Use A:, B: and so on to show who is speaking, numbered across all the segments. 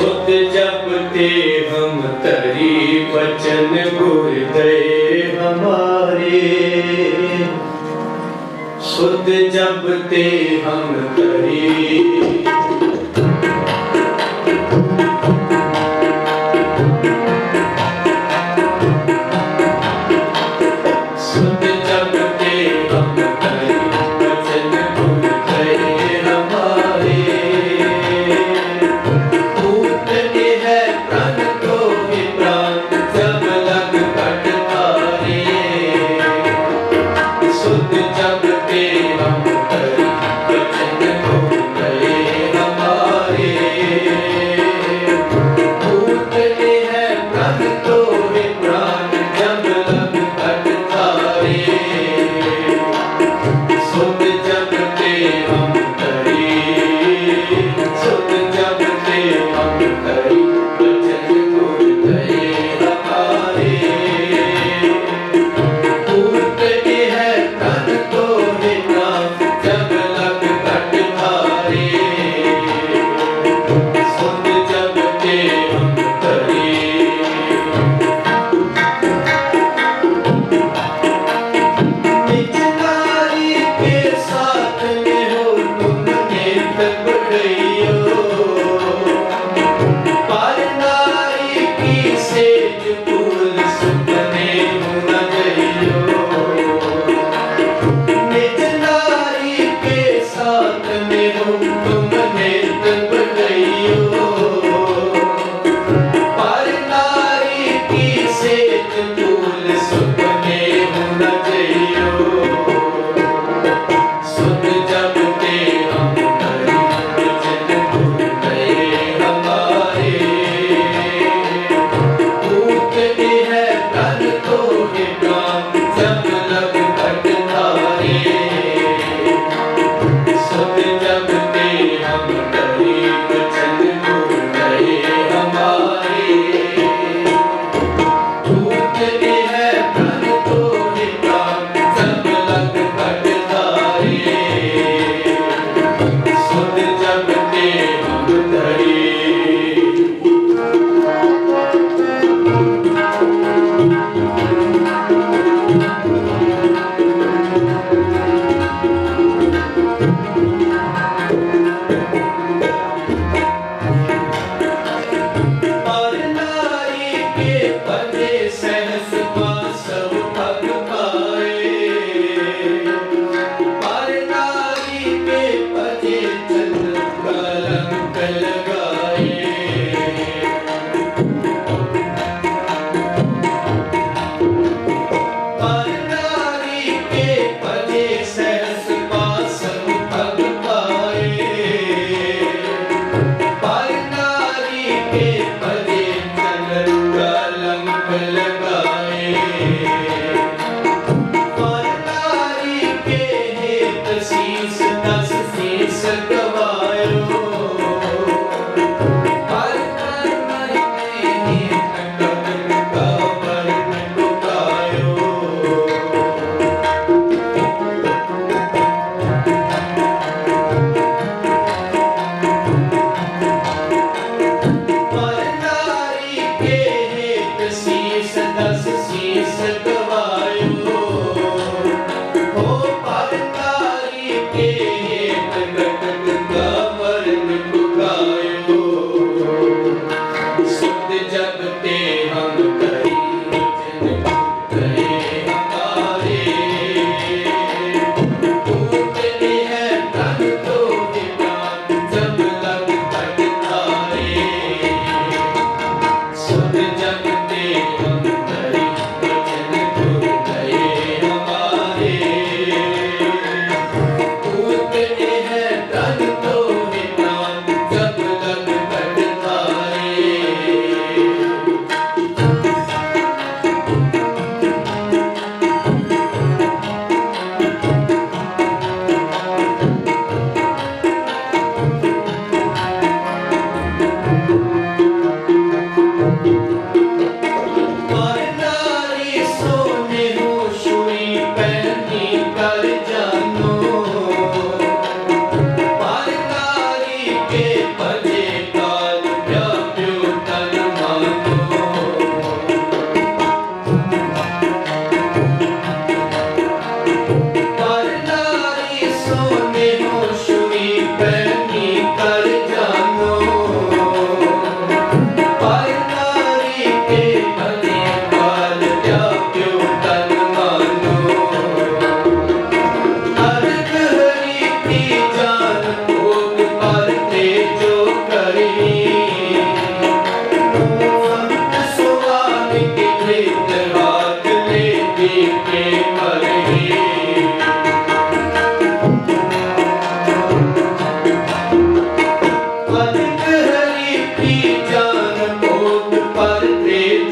A: ਸੁਧ ਜਪਤੇ ਹਮ ਤਰੀ ਬਚਨ ਗੁਰ ਦੇ ਹਮਾਰੇ। ਸੁਧ ਜਪਤੇ ਹਮ ਤਰੀ Shanti Devam Deus.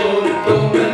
A: eu tô